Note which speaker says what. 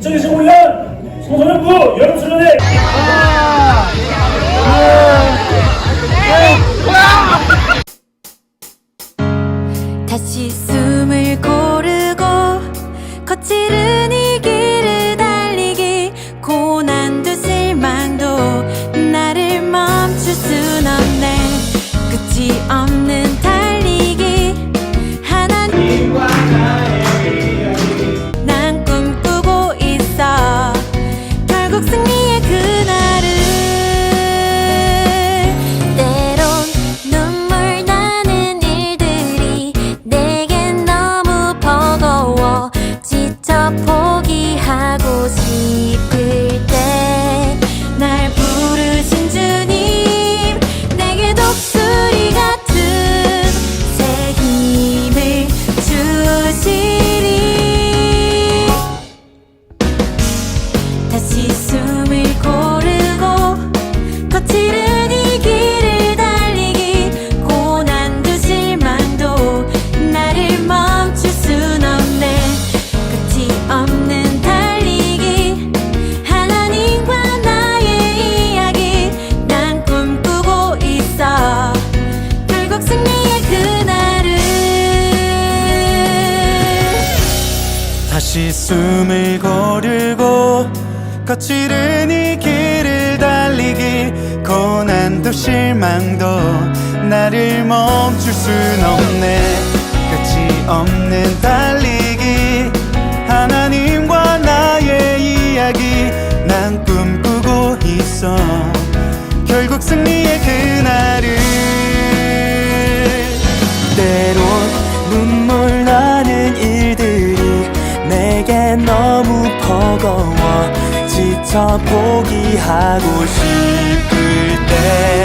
Speaker 1: 2025년 청소년부 여름수련회.
Speaker 2: 다시 숨을 고르고 거칠은 결국 승리 다시 숨을 고르고 거칠은 이 길을 달리기 고난도 실망도 나를 멈출 순 없네. 끝이 없는 달리기 하나님과 나의 이야기 난 꿈꾸고 있어. 결국 승리의 그날을
Speaker 3: 때론 내게 너무 버거워 지쳐 포기하고 싶을 때